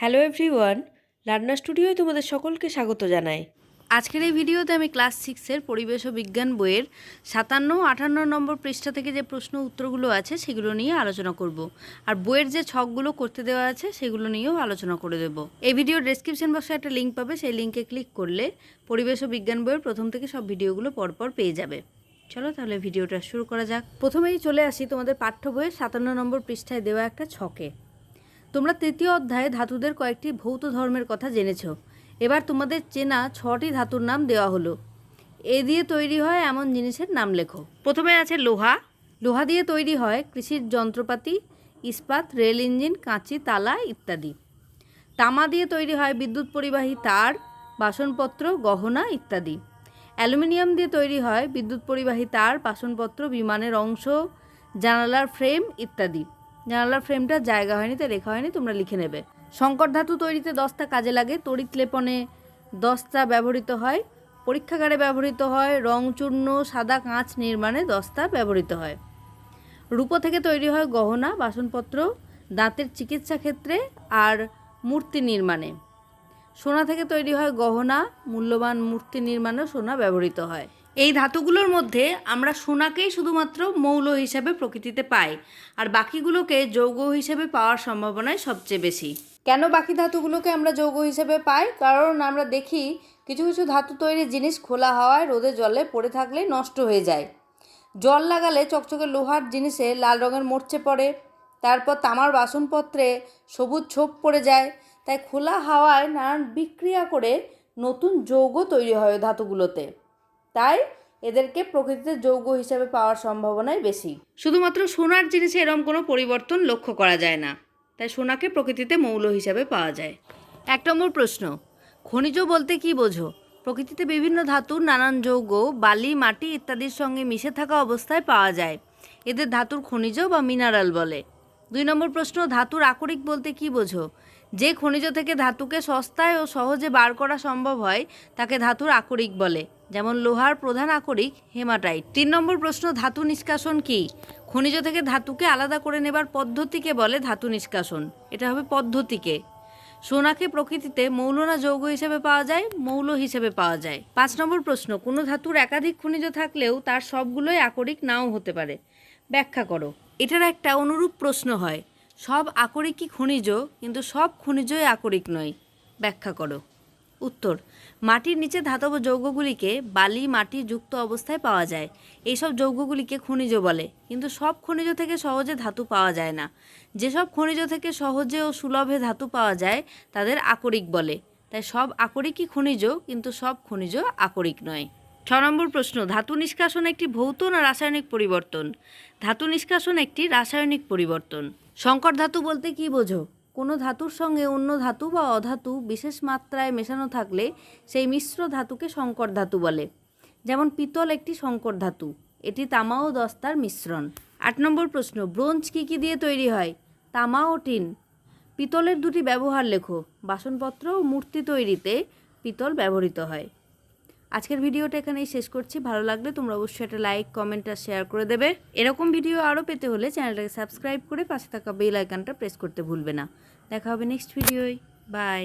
Hello everyone রান্না স্টুডিওয় তোমাদের সকলকে স্বাগত জানাই। আজকের এই ভিডিওতে আমি ক্লাস সিক্সের পরিবেশ ও বিজ্ঞান বইয়ের সাতান্ন আটান্ন নম্বর পৃষ্ঠা থেকে যে প্রশ্ন উত্তরগুলো আছে সেগুলো নিয়ে আলোচনা করব। আর বইয়ের যে ছকগুলো করতে দেওয়া আছে সেগুলো নিয়েও আলোচনা করে দেব। এই ভিডিওর ডেসক্রিপশন বক্সে একটা লিঙ্ক পাবে, সেই লিঙ্কে ক্লিক করলে পরিবেশ ও বিজ্ঞান বইয়ের প্রথম থেকে সব ভিডিওগুলো পরপর পেয়ে যাবে। চলো তাহলে ভিডিওটা শুরু করা যাক। প্রথমেই চলে আসি তোমাদের পাঠ্য বইয়ের সাতান্ন নম্বর পৃষ্ঠায় দেওয়া একটা ছকে। তোমরা তৃতীয় অধ্যায়ে ধাতুদের কয়েকটি ভৌত ধর্মের কথা জেনেছ। এবার তোমাদের চেনা ছটি ধাতুর নাম দেওয়া হলো। এ দিয়ে তৈরি হয় এমন জিনিসের নাম লেখো। প্রথমে আছে লোহা। লোহা দিয়ে তৈরি হয় কৃষির যন্ত্রপাতি ইস্পাত রেল ইঞ্জিন কাঁচি তালা ইত্যাদি। তামা দিয়ে তৈরি হয় বিদ্যুৎ পরিবাহী তার বাসনপত্র গহনা ইত্যাদি। অ্যালুমিনিয়াম দিয়ে তৈরি হয় বিদ্যুৎ পরিবাহী তার বাসনপত্র বিমানের অংশ জানালার ফ্রেম ইত্যাদি। জানালার ফ্রেমটা জায়গা হয়নি, তাই লেখা হয়নি, তোমরা লিখে নেবে। সংকর ধাতু তৈরিতে দস্তা কাজে লাগে, তড়িৎ লেপনে দস্তা ব্যবহৃত হয়, পরীক্ষাগারে ব্যবহৃত হয়, রং চূর্ণ, সাদা কাঁচ নির্মাণে দস্তা ব্যবহৃত হয়। রূপো থেকে তৈরি হয় গহনা, বাসনপত্র, দাঁতের চিকিৎসা ক্ষেত্রে আর মূর্তি নির্মাণে। সোনা থেকে তৈরি হয় গহনা, মূল্যবান মূর্তি নির্মাণেও সোনা ব্যবহৃত হয়। এই ধাতুগুলোর মধ্যে আমরা সোনাকেই শুধুমাত্র মৌল হিসাবে প্রকৃতিতে পাই, আর বাকিগুলোকে যৌগ হিসেবে পাওয়ার সম্ভাবনাই সবচেয়ে বেশি। কেন বাকি ধাতুগুলোকে আমরা যৌগ হিসেবে পাই? কারণ আমরা দেখি কিছু কিছু ধাতু তৈরির জিনিস খোলা হাওয়ায় রোদে জলে পড়ে থাকলে নষ্ট হয়ে যায়। জল লাগালে চকচকে লোহার জিনিসে লাল রঙের মরচে পড়ে, তারপর তামার বাসনপত্রে সবুজ ছোপ পড়ে যায়। তাই খোলা হাওয়ায় নানান বিক্রিয়া করে নতুন যৌগ তৈরি হয় ধাতুগুলোতে। তাই এদেরকে প্রকৃতিতে যৌগ হিসাবে পাওয়ার সম্ভাবনাই বেশি। শুধুমাত্র সোনার জিনিসে এরম কোনো পরিবর্তন লক্ষ্য করা যায় না। তাই সোনাকে প্রকৃতিতে মৌল হিসাবে পাওয়া যায়। এক নম্বর প্রশ্ন খনিজ বলতে কি বোঝো? প্রকৃতিতে বিভিন্ন ধাতুর নানান যৌগ বালি মাটি ইত্যাদির সঙ্গে মিশে থাকা অবস্থায় পাওয়া যায়। এদের ধাতুর খনিজ বা মিনারেল বলে। দুই নম্বর প্রশ্ন ধাতুর আকরিক বলতে কি বোঝো? যে খনিজ থেকে ধাতুকে সস্তায় ও সহজে বার করা সম্ভব হয় তাকে ধাতুর আকরিক বলে। যেমন লোহার প্রধান আকরিক, হেমাটাইট। তিন নম্বর প্রশ্ন, ধাতু নিষ্কাশন কি? খনিজ থেকে ধাতুকে আলাদা করে নেবার পদ্ধতিকে বলে ধাতু নিষ্কাশন। এটা হবে পদ্ধতিকে। সোনাকে প্রকৃতিতে মৌল না যৌগ হিসেবে পাওয়া যায়, মৌল হিসেবে পাওয়া যায়। পাঁচ নম্বর প্রশ্ন, কোনো ধাতুর একাধিক খনিজ থাকলেও তার সবগুলোই আকরিক নাও হতে পারে। ব্যাখ্যা করো। এটার একটা অনুরূপ প্রশ্ন হয়, সব আকরিকই খনিজ, কিন্তু সব খনিজই আকরিক নয়। ব্যাখ্যা করো। উত্তর, মাটির নিচে ধাতব যৌগগুলিকে বালি, মাটি যুক্ত অবস্থায় পাওয়া যায়। এইসব যৌগগুলিকে খনিজ বলে, কিন্তু সব খনিজ থেকে সহজে ধাতু পাওয়া যায় না। যেসব খনিজ থেকে সহজে ও সুলভে ধাতু পাওয়া যায়, তাদের আকরিক বলে। তাই সব আকরিকই খনিজ, কিন্তু সব খনিজ আকরিক নয়। ছ নম্বর প্রশ্ন, ধাতু নিষ্কাশন একটি ভৌত না রাসায়নিক পরিবর্তন? ধাতু নিষ্কাশন একটি রাসায়নিক পরিবর্তন। সংকর ধাতু বলতে কি বোঝো? কোনো ধাতুর সঙ্গে অন্য ধাতু বা অধাতু বিশেষ মাত্রায় মেশানো থাকলে সেই মিশ্র ধাতুকে সংকর ধাতু বলে, যেমন পিতল একটি সংকর ধাতু। এটি তামা ও দস্তার মিশ্রণ। আট নম্বর প্রশ্ন, ব্রোঞ্জ কী কী দিয়ে তৈরি হয়? তামা ও টিন। পিতলের দুটি ব্যবহার লেখো। বাসনপত্র ও মূর্তি তৈরিতে পিতল ব্যবহৃত হয়। আজকের ভিডিওটা এখানেই শেষ করছি। ভালো লাগলে তোমরা অবশ্যই একটা লাইক, কমেন্ট আর শেয়ার করে দেবে। এরকম ভিডিও আরও পেতে হলে চ্যানেলটাকে সাবস্ক্রাইব করে পাশে থাকা বেল আইকনটা প্রেস করতে ভুলবে না। দেখা হবে নেক্সট ভিডিওয়। বাই।